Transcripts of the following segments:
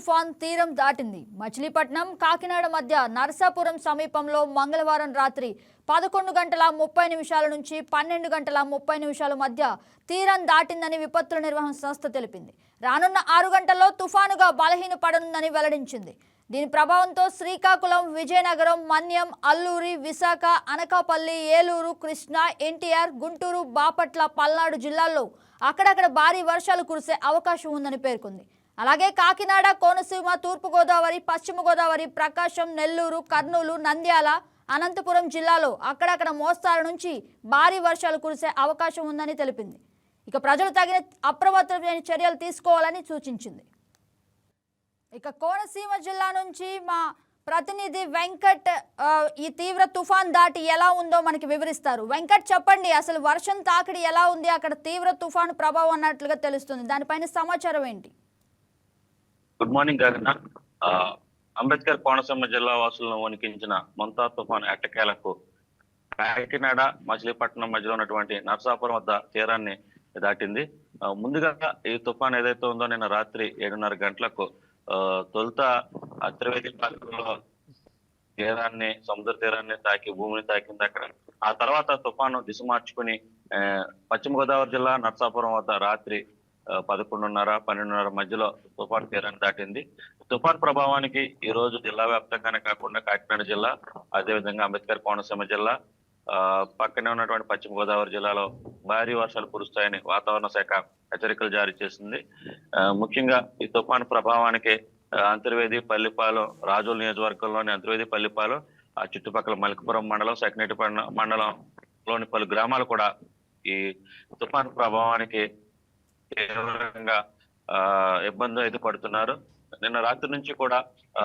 తుఫాన్ తీరం దాటింది. మచిలీపట్నం కాకినాడ మధ్య నరసాపురం సమీపంలో మంగళవారం రాత్రి పదకొండు గంటల ముప్పై నిమిషాల నుంచి పన్నెండు గంటల ముప్పై నిమిషాల మధ్య తీరం దాటిందని విపత్తుల నిర్వహణ సంస్థ తెలిపింది. రానున్న ఆరు గంటల్లో తుఫానుగా బలహీనపడనుందని వెల్లడించింది. దీని ప్రభావంతో శ్రీకాకుళం విజయనగరం మన్యం అల్లూరి విశాఖ అనకాపల్లి ఏలూరు కృష్ణా ఎన్టీఆర్ గుంటూరు బాపట్ల పల్నాడు జిల్లాల్లో అక్కడక్కడ భారీ వర్షాలు కురిసే అవకాశం ఉందని పేర్కొంది. అలాగే కాకినాడ కోనసీమ తూర్పుగోదావరి పశ్చిమ గోదావరి ప్రకాశం నెల్లూరు కర్నూలు నంద్యాల అనంతపురం జిల్లాలో అక్కడక్కడ మోస్తారు నుంచి భారీ వర్షాలు కురిసే అవకాశం ఉందని తెలిపింది. ఇక ప్రజలు తగిన అప్రమత్తమైన చర్యలు తీసుకోవాలని సూచించింది. ఇక కోనసీమ జిల్లా నుంచి మా ప్రతినిధి వెంకట్ ఈ తీవ్ర తుఫాన్ దాటి ఎలా ఉందో మనకి వివరిస్తారు. వెంకట్ చెప్పండి అసలు వర్షం తాకిడి ఎలా ఉంది? అక్కడ తీవ్ర తుఫాను ప్రభావం అన్నట్లుగా తెలుస్తుంది. దానిపైన సమాచారం ఏంటి? గుడ్ మార్నింగ్ గగన ఆ, అంబేద్కర్ కోనసీమ జిల్లా వాసులను వణికించిన మొంతా తుఫాన్ ఎట్టకేలకు కాకినాడ మచిలీపట్నం మధ్యలో ఉన్నటువంటి నర్సాపురం వద్ద తీరాన్ని దాటింది. ముందుగా ఈ తుఫాన్ ఏదైతే ఉందో నిన్న రాత్రి ఏడున్నర గంటలకు తొలుత త్రివేది ప్రాంతంలో తీరాన్ని సముద్ర తీరాన్ని తాకి భూమిని తాకింది అక్కడ. ఆ తర్వాత తుఫాను దిశ మార్చుకుని పశ్చిమ గోదావరి జిల్లా నర్సాపురం వద్ద రాత్రి పదకొండున్నర పన్నెండున్నర మధ్యలో తుఫాన్ తీరాన్ని దాటింది. తుఫాన్ ప్రభావానికి ఈ రోజు జిల్లా వ్యాప్తంగానే కాకుండా కాకినాడ జిల్లా అదేవిధంగా అంబేద్కర్ కోనసీమ జిల్లా ఆ, పక్కనే ఉన్నటువంటి పశ్చిమ గోదావరి జిల్లాలో భారీ వర్షాలు కురుస్తాయని వాతావరణ శాఖ హెచ్చరికలు జారీ చేసింది. ఆ, ముఖ్యంగా ఈ తుఫాన్ ప్రభావానికి అంతర్వేది పల్లిపాలెం రాజుల నియోజకవర్గంలోని అంతర్వేది పల్లిపాలెం ఆ చుట్టుపక్కల మలికపురం మండలం సెకనేటి మండలంలోని పలు గ్రామాలు కూడా ఈ తుఫాన్ ప్రభావానికి తీవ్రంగా ఆ, ఇబ్బంది అయితే పడుతున్నారు. నిన్న రాత్రి నుంచి కూడా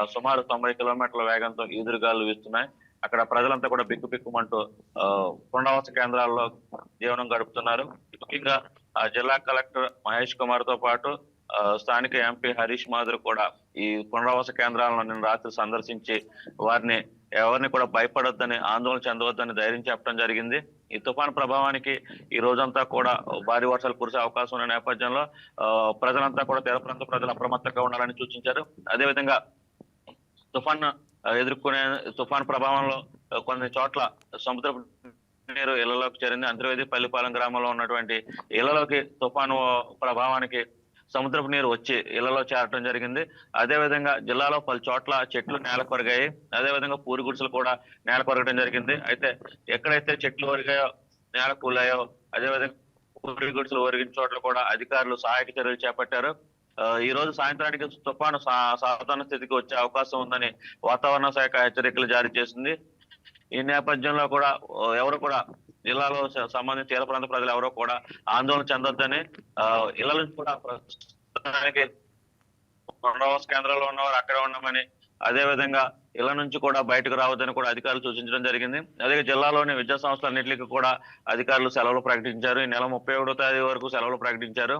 సుమారు తొంభై కిలోమీటర్ల వేగంతో ఈదురుగాలు వీస్తున్నాయి. అక్కడ ప్రజలంతా కూడా బిక్కు బిక్కుమంటూ పునరావాస కేంద్రాల్లో జీవనం గడుపుతున్నారు. ముఖ్యంగా ఆ జిల్లా కలెక్టర్ మహేష్ కుమార్తో పాటు స్థానిక ఎంపీ హరీష్ మాధురి కూడా ఈ పునరావాస కేంద్రాలను నిన్న రాత్రి సందర్శించి వారిని ఎవరిని కూడా భయపడొద్దని ఆందోళన చెందవద్దని ధైర్యం చెప్పడం జరిగింది. ఈ తుఫాన్ ప్రభావానికి ఈ రోజంతా కూడా భారీ వర్షాలు కురిసే అవకాశం ఉన్న నేపథ్యంలో ఆ, ప్రజలంతా కూడా తీర ప్రాంత ప్రజలు అప్రమత్తంగా ఉండాలని సూచించారు. అదేవిధంగా తుఫాన్ ఎదుర్కొనే తుఫాన్ ప్రభావంలో కొన్ని చోట్ల సముద్ర నీరు ఇళ్ళలోకి చేరింది. అంతర్వేది పల్లిపాలెం గ్రామంలో ఉన్నటువంటి ఇళ్ళలోకి తుఫాను ప్రభావానికి సముద్రపు నీరు వచ్చి ఇళ్ళలో చేరటం జరిగింది. అదే విధంగా జిల్లాలో పలు చోట్ల చెట్లు నేల కొరిగాయి. అదే విధంగా పూరి గుడిసెలు కూడా నేల కొరగడం జరిగింది. అయితే ఎక్కడైతే చెట్లు ఒరిగాయో నేల కూలాయో అదే విధంగా పూరి గుడిసెలు ఒరిగిన చోట్ల కూడా అధికారులు సహాయక చర్యలు చేపట్టారు. ఈ రోజు సాయంత్రానికి తుఫాను సాధారణ స్థితికి వచ్చే అవకాశం ఉందని వాతావరణ శాఖ హెచ్చరికలు జారీ చేసింది. ఈ నేపథ్యంలో కూడా ఎవరు కూడా జిల్లాలో సంబంధించిన తీర ప్రాంత ప్రజలు ఎవరో కూడా ఆందోళన చెందొద్దని ఆ, ఇళ్ళ నుంచి కూడా ప్రస్తుతానికి పునరావాస కేంద్రాల్లో ఉన్నవారు అక్కడ ఉండమని అదే విధంగా ఇళ్ళ నుంచి కూడా బయటకు రావద్దని కూడా అధికారులు సూచించడం జరిగింది. అదే జిల్లాలోని విద్యా సంస్థలన్నింటికి కూడా అధికారులు సెలవులు ప్రకటించారు. ఈ నెల ముప్పై ఒకటో తేదీ వరకు సెలవులు ప్రకటించారు.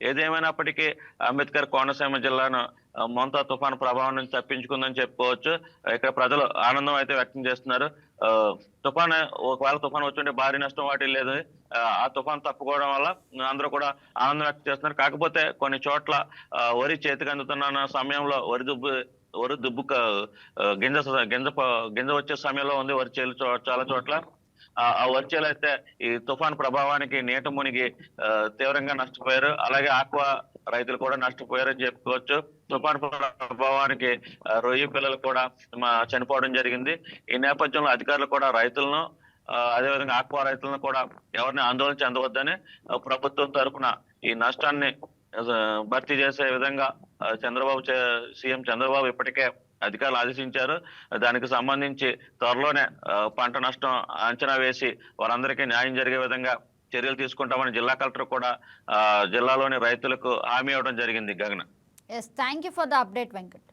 ఏదేమైనప్పటికీ అంబేద్కర్ కోనసీమ జిల్లాను ఆ, మొంతా తుఫాను ప్రభావం నుంచి తప్పించుకుందని చెప్పుకోవచ్చు. ఇక్కడ ప్రజలు ఆనందం అయితే వ్యక్తం చేస్తున్నారు. తుఫాన్ ఒకవేళ తుఫాన్ వచ్చుంటే భారీ నష్టం వాటి లేదు. ఆ, తుఫాన్ తప్పుకోవడం వల్ల అందరూ కూడా ఆనందం వ్యక్తం చేస్తున్నారు. కాకపోతే కొన్ని చోట్ల వరి చేతికి అందుతున్న సమయంలో వరి దుబ్బు వరి దుబ్బు గింజ గింజ గింజ వచ్చే సమయంలో ఉంది వరి చేలు చాలా చోట్ల. ఆ ఆ అయితే ఈ తుఫాన్ ప్రభావానికి నీట మునిగి తీవ్రంగా నష్టపోయారు. అలాగే ఆక్వా రైతులు కూడా నష్టపోయారని చెప్పుకోవచ్చు. తుఫాన్ ప్రభావానికి రొయ్యి రొయ్య పిల్లలు కూడా మా చనిపోవడం జరిగింది. ఈ నేపథ్యంలో అధికారులు కూడా రైతులను అదేవిధంగా ఆక్వా రైతులను కూడా ఎవరిని ఆందోళన చెందవద్దని ప్రభుత్వం తరపున ఈ నష్టాన్ని భర్తీ చేసే విధంగా చంద్రబాబు సీఎం చంద్రబాబు ఇప్పటికే అధికారులు ఆదేశించారు. దానికి సంబంధించి త్వరలోనే పంట నష్టం అంచనా వేసి వారందరికీ న్యాయం జరిగే విధంగా చర్యలు తీసుకుంటామని జిల్లా కలెక్టర్ కూడా జిల్లాలోని రైతులకు హామీ ఇవ్వడం జరిగింది Gagana. Yes thank you for the update Venkat